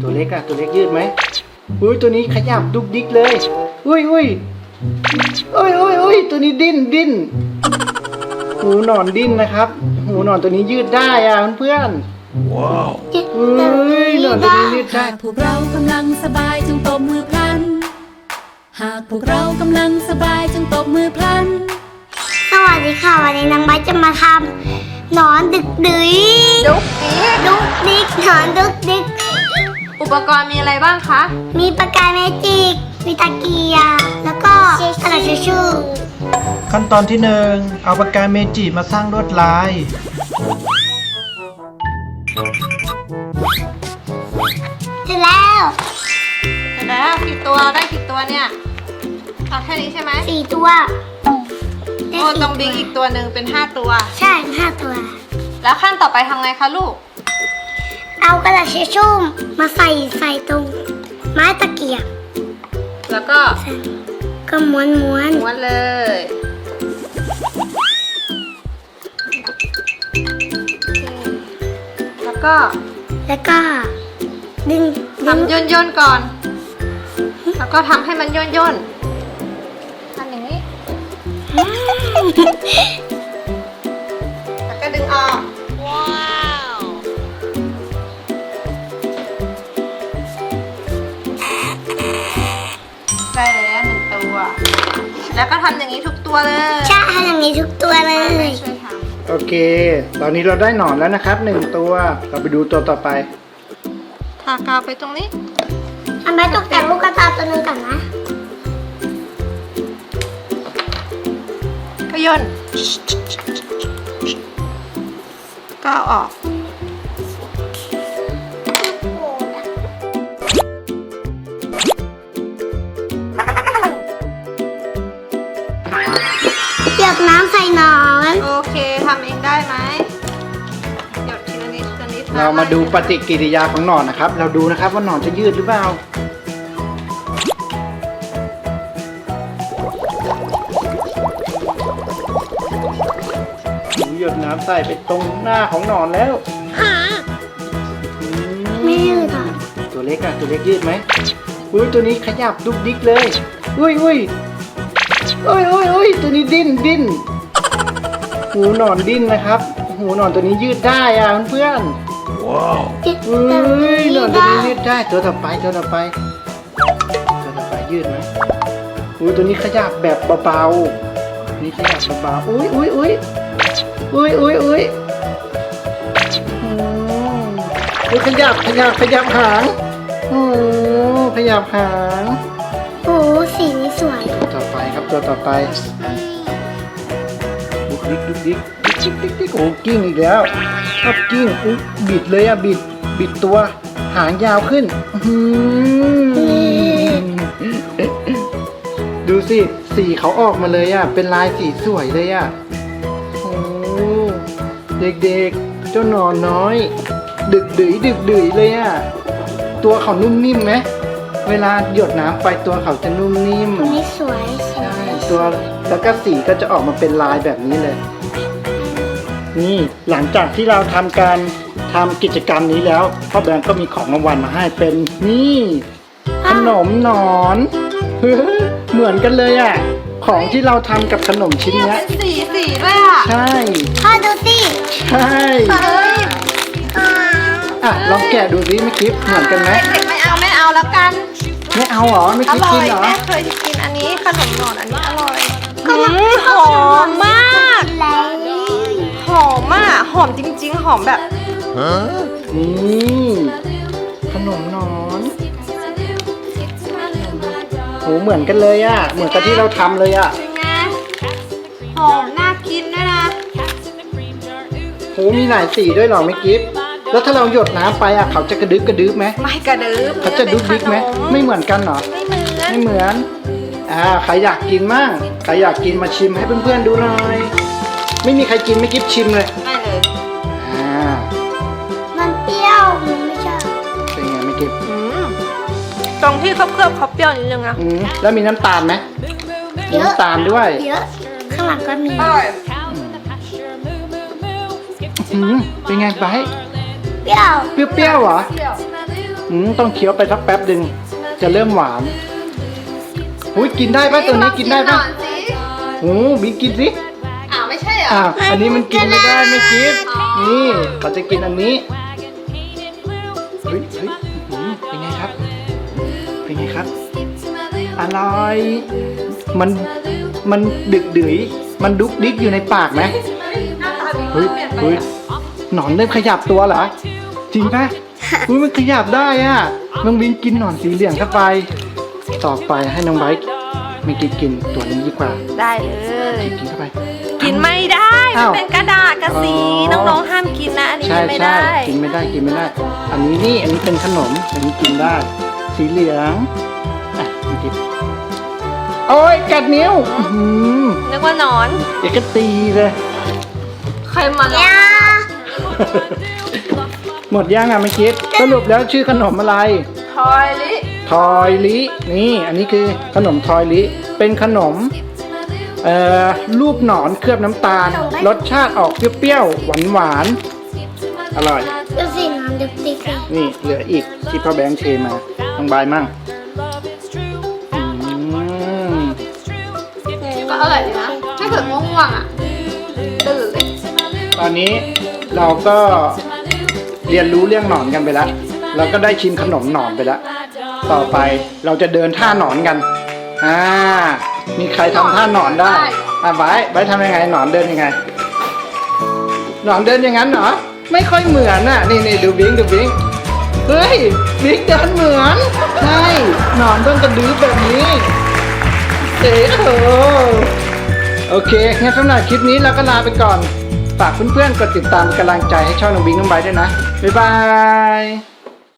ตัวเล็กอะตัวเล็กยืดไหมอุ้ยตัวนี้ขยับดุกดิกเลย อุ้ยอุ้ยอุ้ยอุ้ยอุ้ยตัวนี้ดิ้นดิ้นหูหนอนดิ้นนะครับ หูหนอนตัวนี้ยืดได้อะเพื่อนๆอุ้ยหนอนตัวนี้ยืดได้หากพวกเรากำลังสบายจงตบมือพลัน หากพวกเรากำลังสบายจงตบมือพลัน สวัสดีค่ะวันนี้น้องไบร์ทจะมาทำหนอนดึกดืยดุ๊กดิ๊กดุกดิกหนอนดึกดิก อุปกรณ์มีอะไรบ้างคะ มีปากกาเมจิก มีตะเกียบแล้วก็กระดาษทิชชู่ขั้นตอนที่หนึ่งเอาปากกาเมจิมาสร้างลวดลาย เสร็จแล้วเสร็จแล้วกี่ตัวได้กี่ตัวเนี่ยเอาแค่นี้ใช่ไหมสี่ตัวได้โอ้สี่ตรงบิ๊กอีกตัวหนึ่งเป็นห้าตัว ใช่ห้าตัว แล้วขั้นต่อไปทำไงคะลูก เอากระดาษทิชชู่มาใส่ใส่ตรงไม้ตะเกียบแล้วก็ก็ม้วนม้วนม้วนเลย แล้วก็ แล้วก็ ดึงดึงทำย่นย่นๆก่อน แล้วก็ทำให้มันย่นย่นๆทำอย่างนี้ แล้วก็ดึงออก ได้แล้วหนึ่งตัว แล้วก็ทำอย่างนี้ทุกตัวเลยใช่ทำอย่างนี้ทุกตัวเลยช่วยทโอเค ตอนนี้เราได้หนอนแล้วนะครับหนึ่งตัว เราไปดูตัวต่อไปำทากาวไปตรงนี้ ทำไมตกแต่งลูกกระตาตัวหนึงก่อนนะ ก็ย่นก็เอาออก เรามาดูปฏิกิริยาของหนอนนะครับ เราดูนะครับว่าหนอนจะยืดหรือเปล่าหนูหยดน้ำใส่ไปตรงหน้าของหนอนแล้วอืมไม่ยืดอะตัวเล็กอะตัวเล็กยืดไหมอุ้ยตัวนี้ขยับดุกดิกเลยอุ้ยอุ้ยอุ้ยอุ้ยอุ้ยตัวนี้ดิ้นดิ้นหูหนอนดิ้นนะครับ หูหนอนตัวนี้ยืดได้อะเพื่อนๆ จิตเฮ้ยหนอนตัวนี้ยืดได้ตัวต่อไปตัวต่อไปตัวต่อไปยืดไหมอุ้ยตัวนี้ขยับแบบเบาๆนี่ขยับเบาๆอุ้ยอุ้ยอุ้ยอุ้ยอุ้ยอุ้ยอืมอุ้ยขยับขยับขยับหางโอ้ขยับหางโอ้โหสีนี้สวย ตัวต่อไปครับตัวต่อไปดุกดิกดุกดิก ดิกดิกดิกดิกโอ้กิ้งอีกแล้วชอบกิ้งอุ๊ยบิดเลยอะบิด บิดตัว หางยาวขึ้นอื้อหือดูสิสีเขาออกมาเลยอะเป็นลายสีสวยเลยอะโอ้เด็กๆ เจ้าหนอนน้อย ดึกดื๋ยดึกดื๋ยเลยอะตัวเขานุ่มนิ่มไหมเวลาหยดน้ำไปตัวเขาจะนุ่มนิ่ม ตัวนี้สวยสวใช่ยตัวแล้วก็สีก็จะออกมาเป็นลายแบบนี้เลย นี่หลังจากที่เราทำการทำกิจกรรมนี้แล้วพ่อแบงก์ก็มีของรางวัลมาให้เป็นนี่ขนมหนอนเฮ้ยเหมือนกันเลยอะของที่เราทำกับขนมชิ้นเนี่ยเนี้ยเป็นสีสีด้วยอะใช่พ่อดูสิใช่เฮ้ยอะลองแกะดูสิไม่คิดเหมือนกันไหมเด็กๆไม่เอาไม่เอาแล้วกัน ไม่เอาเหรอไม่อคิดร่อกินยเหรอแม่เคยกินอันนี้ขนมหนอนอันนี้อร่อยก็มันหอมมากแล้วหอม อะหอมจริง ๆ หอมแบบนี่ขนมหนอนโหเหมือนกันเลยอะเหมือนกับที่เราทำเลยอะเป็นไงหอมน่ากินด้วยนะโหมีหลายสีด้วยเหรอไม่กิฟแล้วถ้าเราหยดน้ำไปอะเขาจะกระดึบกระดึบไหมไม่กระดึบเขาจะดุกดิกไหมไม่เหมือนกันเหรอ ไม่เหมือน ไม่เหมือน อ่า ใครอยากกินมั่ง ใครอยากกินมาชิมให้เพื่อนๆดูหน่อย ไม่มีใครกินไม่กิฟชิมเลยไม่เลย อ่ามันเปรี้ยวหนูไม่ชอบเป็นไงไม่กิฟอืมตรงที่เขาเคลือบเขาเปรี้ยวนิดนึงอะอืมแล้วมีน้ำตาลไหมมีน้ำตาลด้วยเยอะข้างหลังก็มีอร่อยอืมเป็นไงไบร์ทเปรี้ยวเปรี้ยวๆเหรอเปรี้ยวอืมต้องเคี้ยวไปสักแป๊บหนึ่งจะเริ่มหวานอุ้ยกินได้ปะตัวนี้กินได้หปะนอนสิโอ้บิ๊กกินสิ อ้าวไม่ใช่เหรออ่าอันนี้มันกินไม่ได้ไม่กินอ๋อนี่เขาจะกินอันนี้เฮ้ยเฮ้ยอื้อหือเป็นไงครับ เป็นไงครับ อร่อย มันมันดึกดื๋ยมันดุกดิกอยู่ในปากไหมหน้าตาดีเฮ้ยเปลี่ยนไปเฮ้ยอะหนอนเริ่มขยับตัวเหรอจริงปะอุ้ยมันขยับได้อะน้องบินกินหนอนสีเหลืองเข้าไป ต่อไปให้น้องไบร์ทไม่กินกินตัวนี้ดีกว่าได้เลย กินเข้าไป กินไม่ได้มันอ้าวเป็นกระดาษกระสีอ๋อน้องๆห้ามกินนะ อันนี้ใช่กินไม่ใช่ได้กินไม่ได้กินไม่ได้ อันนี้นี่อันนี้เป็นขนมอันนี้กินได้ สีเหลืองอะกินโอ้ยกัดนิ้วอื้อหือนึกว่าหนอนเดี๋ยวก็ตีเลย ใครมาลองยาหมดย่างอะไม่คิด สรุปแล้วชื่อขนมอะไร ทอยลิทอยลินี่ อันนี้คือขนมทอยลิเป็นขนม เอ่อรูปหนอนเคลือบน้ำตาล รสชาติออกเปรี้ยวๆ หวานๆ อร่อย ดูสิน้ำดึกดิกเลยนี่เหลืออีกที่พ่อแบงค์เทมาทางบายมั่งอืมก็อร่อยดีนะ ถ้าเกิดง่วงๆอะตื่นเลยตอนนี้เราก็เรียนรู้เรื่องหนอนกันไปแล้วเราก็ได้ชิมขนมหนอนไปแล้ว ต่อไปเราจะเดินท่าหนอนกัน อ่า มีใครทำท่าหนอนได้ อะบายบายทำยังไงหนอนเดินยังไง หนอนเดินอย่างนั้นเหรอ ไม่ค่อยเหมือนน่ะ นี่นี่ดูบิงดูบิงเฮ้ยบิงเดินเหมือน ใช่ หนอนต้องกระดื้อแบบนี้เอ๋โหโอเคงั้นสำหรับคลิปนี้เราก็ลาไปก่อน ฝากเพื่อนๆ กดติดตามเป็นกำลังใจให้ช่องน้องบิงน้องไบร์ทด้วยนะ บ๊ายบาย